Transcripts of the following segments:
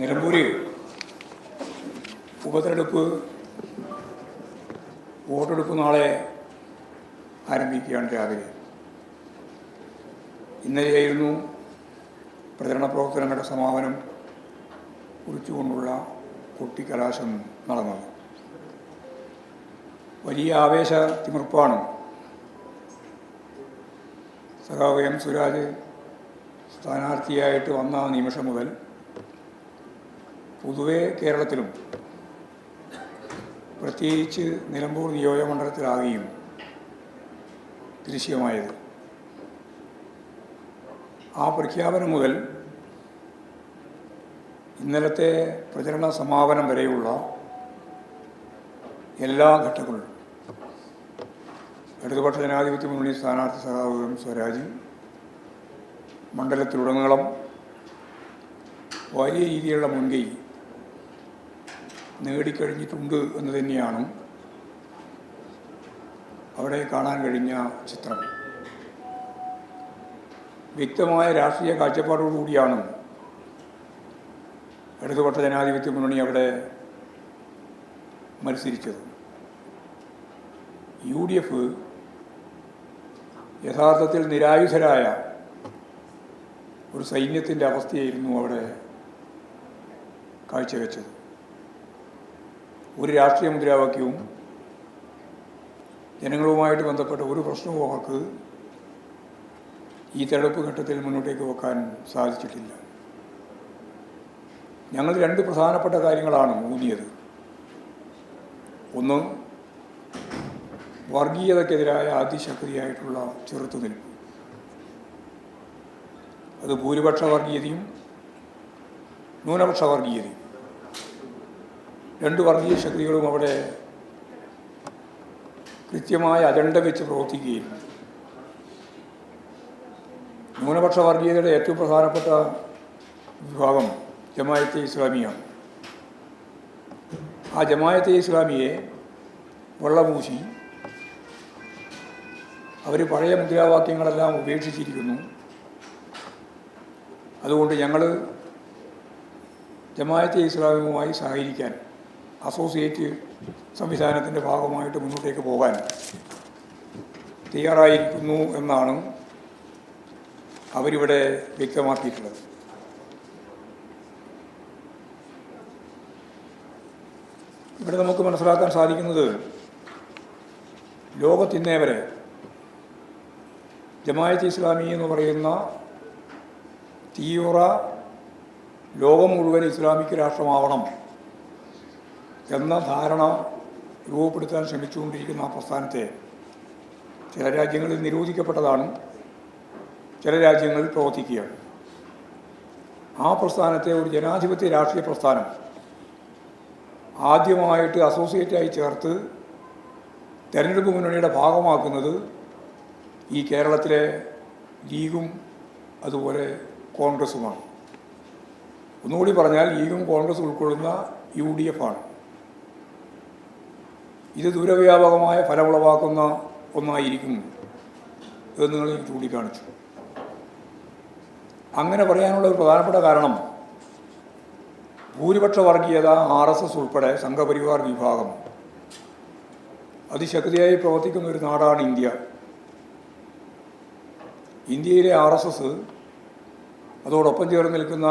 നിലമ്പൂര് ഉപതെരഞ്ഞെടുപ്പ് വോട്ടെടുപ്പ് നാളെ ആരംഭിക്കുകയാണ് രാവിലെ. ഇന്നലെയായിരുന്നു പ്രചരണ പ്രവർത്തനങ്ങളുടെ സമാപനം കുറിച്ചുകൊണ്ടുള്ള കൊട്ടിക്കലാശം നടന്നത്. വലിയ ആവേശ തിമിർപ്പാണ് സഖാവ് എം സുരാജ് സ്ഥാനാർത്ഥിയായിട്ട് വന്ന നിമിഷം മുതൽ പൊതുവെ കേരളത്തിലും പ്രത്യേകിച്ച് നിലമ്പൂർ നിയോജകമണ്ഡലത്തിലാകുകയും ദൃശ്യമായത് ആ പ്രഖ്യാപനം മുതൽ ഇന്നലത്തെ പ്രചരണ സമാപനം വരെയുള്ള എല്ലാ ഘട്ടങ്ങളിലും ഇടതുപക്ഷ ജനാധിപത്യ മുന്നണി സ്ഥാനാർത്ഥി സഖാവ് എം സ്വരാജ് മണ്ഡലത്തിലുടനീളം വലിയ രീതിയിലുള്ള മുൻകൈ നേടിക്കഴിഞ്ഞിട്ടുണ്ട് എന്ന് തന്നെയാണ് അവിടെ കാണാൻ കഴിഞ്ഞ ചിത്രം. വ്യക്തമായ രാഷ്ട്രീയ കാഴ്ചപ്പാടോടുകൂടിയാണ് ഇടതുപക്ഷ ജനാധിപത്യ മുന്നണി അവിടെ മത്സരിച്ചത്. യു ഡി എഫ് യഥാർത്ഥത്തിൽ നിരായുധരായ ഒരു സൈന്യത്തിന്റെ അവസ്ഥയായിരുന്നു അവിടെ കാഴ്ചവെച്ചത്. ഒരു രാഷ്ട്രീയ മുദ്രാവാക്യവും ജനങ്ങളുമായിട്ട് ബന്ധപ്പെട്ട ഒരു പ്രശ്നവും അവർക്ക് ഈ തെരഞ്ഞെടുപ്പ് ഘട്ടത്തിൽ മുന്നോട്ടേക്ക് വെക്കാൻ സാധിച്ചിട്ടില്ല. ഞങ്ങൾ രണ്ട് പ്രധാനപ്പെട്ട കാര്യങ്ങളാണ് ഊന്നിയത്. ഒന്ന് വർഗീയതക്കെതിരായ അതിശക്തിയായിട്ടുള്ള ചെറുത്തുനിൽപ്പ്. അത് ഭൂരിപക്ഷ വർഗീയതയും ന്യൂനപക്ഷ വർഗീയതയും. രണ്ട് വർഗീയ ശക്തികളും അവിടെ കൃത്യമായ അജണ്ട വെച്ച് പ്രവർത്തിക്കുകയും ന്യൂനപക്ഷ വർഗീയതയുടെ ഏറ്റവും പ്രധാനപ്പെട്ട വിഭാഗം ജമായത്തെ ഇസ്ലാമിയാണ്. ആ ജമായത്തെ ഇസ്ലാമിയെ വെള്ളമൂശി അവർ പഴയ മുദ്രാവാക്യങ്ങളെല്ലാം ഉപേക്ഷിച്ചിരിക്കുന്നു. അതുകൊണ്ട് ഞങ്ങൾ ജമായത്തെ ഇസ്ലാമിയുമായി സഹകരിക്കാൻ അസോസിയേറ്റ് സംവിധാനത്തിന്റെ ഭാഗമായിട്ട് മുന്നോട്ടേക്ക് പോകാൻ തയ്യാറായിരിക്കുന്നു എന്നാണ് അവരിവിടെ വ്യക്തമാക്കിയിട്ടുള്ളത്. ഇവിടെ നമുക്ക് മനസ്സിലാക്കാൻ സാധിക്കുന്നത് ലോകത്തിന്നേ വരെ ജമായത്ത് ഇസ്ലാമി എന്ന് പറയുന്ന തീവ്ര ലോകം മുഴുവൻ ഇസ്ലാമിക് രാഷ്ട്രമാവണം എന്ന ധാരണ രൂപപ്പെടുത്താൻ ശ്രമിച്ചുകൊണ്ടിരിക്കുന്ന ആ പ്രസ്ഥാനത്തെ ചില രാജ്യങ്ങളിൽ നിരോധിക്കപ്പെട്ടതാണ് ചില രാജ്യങ്ങളിൽ പ്രവർത്തിക്കുകയാണ്. ആ പ്രസ്ഥാനത്തെ ഒരു ജനാധിപത്യ രാഷ്ട്രീയ പ്രസ്ഥാനം ആദ്യമായിട്ട് അസോസിയേറ്റായി ചേർത്ത് തെരഞ്ഞെടുപ്പ് മുന്നണിയുടെ ഭാഗമാക്കുന്നത് ഈ കേരളത്തിലെ ലീഗും അതുപോലെ കോൺഗ്രസുമാണ്. ഒന്നുകൂടി പറഞ്ഞാൽ ലീഗും കോൺഗ്രസ് ഉൾക്കൊള്ളുന്ന യു ഡി എഫ് ആണ്. ഇത് ദൂരവ്യാപകമായ ഫലമുളവാക്കുന്ന ഒന്നായിരിക്കും എന്ന് നിങ്ങൾ ചൂണ്ടിക്കാണിച്ചു. അങ്ങനെ പറയാനുള്ള ഒരു പ്രധാനപ്പെട്ട കാരണം ഭൂരിപക്ഷ വർഗീയത ആർ എസ് എസ് ഉൾപ്പെടെ സംഘപരിവാർ വിഭാഗം. അതിശക്തിയായി പ്രവർത്തിക്കുന്ന ഒരു നാടാണ് ഇന്ത്യ. ഇന്ത്യയിലെ ആർ എസ് എസ് അതോടൊപ്പം ചേർന്ന് നിൽക്കുന്ന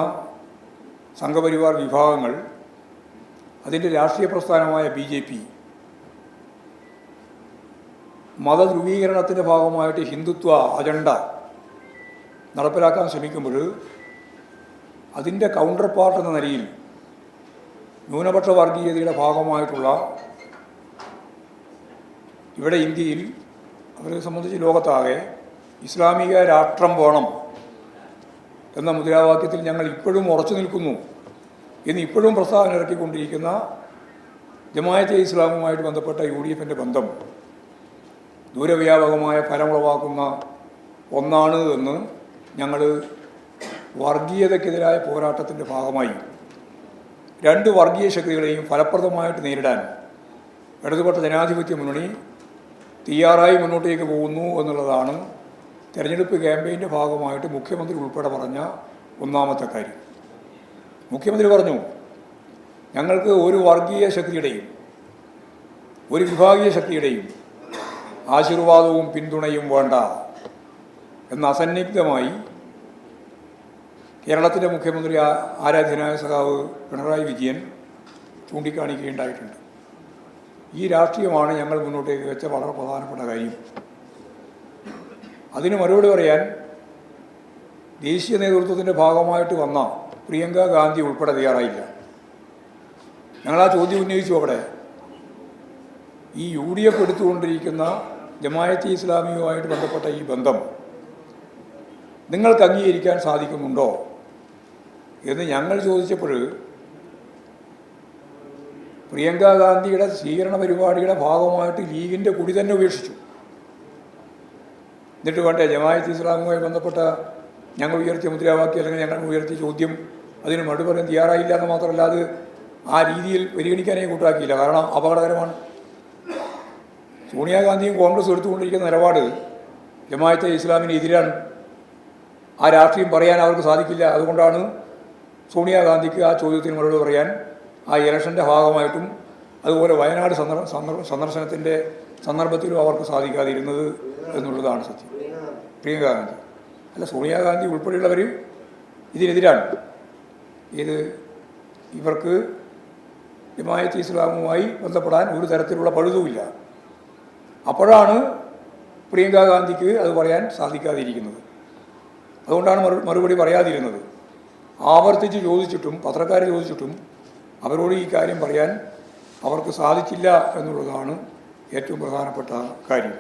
സംഘപരിവാർ വിഭാഗങ്ങൾ അതിന്റെ രാഷ്ട്രീയ പ്രസ്ഥാനമായ ബി ജെ പി മതധ്രുവീകരണത്തിന്റെ ഭാഗമായിട്ട് ഹിന്ദുത്വ അജണ്ട നടപ്പിലാക്കാൻ ശ്രമിക്കുമ്പോൾ അതിന്റെ കൗണ്ടർ പാർട്ട് എന്ന നിലയിൽ ന്യൂനപക്ഷ വർഗീയതയുടെ ഭാഗമായിട്ടുള്ള ഇവിടെ ഇന്ത്യയിൽ അവരെ സംബന്ധിച്ച് ലോകത്താകെ ഇസ്ലാമിക രാഷ്ട്രം വേണം എന്ന മുദ്രാവാക്യത്തിൽ ഞങ്ങൾ ഇപ്പോഴും ഉറച്ചു നിൽക്കുന്നു. എന്ന് ഇപ്പോഴും പ്രസ്താവന ഇറക്കിക്കൊണ്ടിരിക്കുന്ന ജമായത്തെ ഇസ്ലാമുമായിട്ട് ബന്ധപ്പെട്ട യു ഡി എഫിന്റെ ബന്ധം. ദൂരവ്യാപകമായ ഫലമുളവാക്കുന്ന ഒന്നാണ് എന്ന് ഞങ്ങൾ വർഗീയതയ്ക്കെതിരായ പോരാട്ടത്തിന്റെ ഭാഗമായി രണ്ട് വർഗീയ ശക്തികളെയും ഫലപ്രദമായിട്ട് നേരിടാൻ ഇടതുപക്ഷ ജനാധിപത്യ മുന്നണി തയ്യാറായി മുന്നോട്ടേക്ക് പോകുന്നു എന്നുള്ളതാണ് തെരഞ്ഞെടുപ്പ് ക്യാമ്പയിന്റെ ഭാഗമായിട്ട് മുഖ്യമന്ത്രി ഉൾപ്പെടെ പറഞ്ഞ ഒന്നാമത്തെ കാര്യം. മുഖ്യമന്ത്രി പറഞ്ഞു ഞങ്ങൾക്ക് ഒരു വർഗീയ ശക്തിയുടെയും ഒരു വിഭാഗീയ ശക്തിയുടെയും ആശീർവാദവും പിന്തുണയും വേണ്ട എന്ന് അസന്നിഗ്ധമായി കേരളത്തിന്റെ മുഖ്യമന്ത്രി ആരാധ്യനായ സഖാവ് പിണറായി വിജയൻ ചൂണ്ടിക്കാണിക്കുകയുണ്ടായിട്ടുണ്ട്. ഈ രാഷ്ട്രീയമാണ് ഞങ്ങൾ മുന്നോട്ടേക്ക് വെച്ച വളരെ പ്രധാനപ്പെട്ട കാര്യം. അതിന് മറുപടി പറയാൻ ദേശീയ നേതൃത്വത്തിന്റെ ഭാഗമായിട്ട് വന്ന പ്രിയങ്ക ഗാന്ധി ഉൾപ്പെടെ തയ്യാറായില്ല. ഞങ്ങൾ ആ ചോദ്യം ഉന്നയിച്ചു അവിടെ. ഈ യു ഡി എഫ് എടുത്തുകൊണ്ടിരിക്കുന്ന ജമായത്ത് ഇസ്ലാമിയുമായിട്ട് ബന്ധപ്പെട്ട ഈ ബന്ധം നിങ്ങൾക്ക് അംഗീകരിക്കാൻ സാധിക്കുന്നുണ്ടോ എന്ന് ഞങ്ങൾ ചോദിച്ചപ്പോൾ പ്രിയങ്ക ഗാന്ധിയുടെ സ്വീകരണ പരിപാടിയുടെ ഭാഗമായിട്ട് ലീഗിന്റെ കുടി തന്നെ ഉപേക്ഷിച്ചു. എന്നിട്ട് വേണ്ടേ ജമായത്ത് ഇസ്ലാമുമായി ബന്ധപ്പെട്ട ഞങ്ങൾ ഉയർത്തിയ മുദ്രാവാക്യം അല്ലെങ്കിൽ ഞങ്ങൾ ഉയർത്തിയ ചോദ്യം അതിന് മറുപടി തയ്യാറായില്ല എന്ന് മാത്രമല്ല അത് ആ രീതിയിൽ പരിഗണിക്കാനേ കൂട്ടാക്കിയില്ല. കാരണം അപകടകരമാണ്. സോണിയാഗാന്ധിയും കോൺഗ്രസ് എടുത്തുകൊണ്ടിരിക്കുന്ന നിലപാട് ജമായത്തെ ഇസ്ലാമിന് എതിരാണ്. ആ രാഷ്ട്രീയം പറയാൻ അവർക്ക് സാധിക്കില്ല. അതുകൊണ്ടാണ് സോണിയാഗാന്ധിക്ക് ആ ചോദ്യത്തിന് മറുപടി പറയാൻ ആ ഇലക്ഷന്റെ ഭാഗമായിട്ടും അതുപോലെ വയനാട് സന്ദർ സന്ദർ- സന്ദർശനത്തിന്റെ സന്ദർഭത്തിലും അവർക്ക് സാധിക്കാതിരുന്നത് എന്നുള്ളതാണ് സത്യം. പ്രിയങ്ക ഗാന്ധി. അല്ല സോണിയാഗാന്ധി ഉൾപ്പെടെയുള്ളവർ ഇതിനെതിരാണ്. ഇത് ഇവർക്ക് ജമായത്ത് ഇസ്ലാമുമായി ബന്ധപ്പെടാൻ ഒരു തരത്തിലുള്ള പഴുതുമില്ല. അപ്പോഴാണ് പ്രിയങ്ക ഗാന്ധിക്ക് അത് പറയാൻ സാധിക്കാതിരിക്കുന്നത്. അതുകൊണ്ടാണ് മറു മറുപടി പറയാതിരുന്നത്. ആവർത്തിച്ച് ചോദിച്ചിട്ടും പത്രക്കാർ ചോദിച്ചിട്ടും അവരോട് ഈ കാര്യം പറയാൻ അവർക്ക് സാധിച്ചില്ല എന്നുള്ളതാണ് ഏറ്റവും പ്രധാനപ്പെട്ട കാര്യം.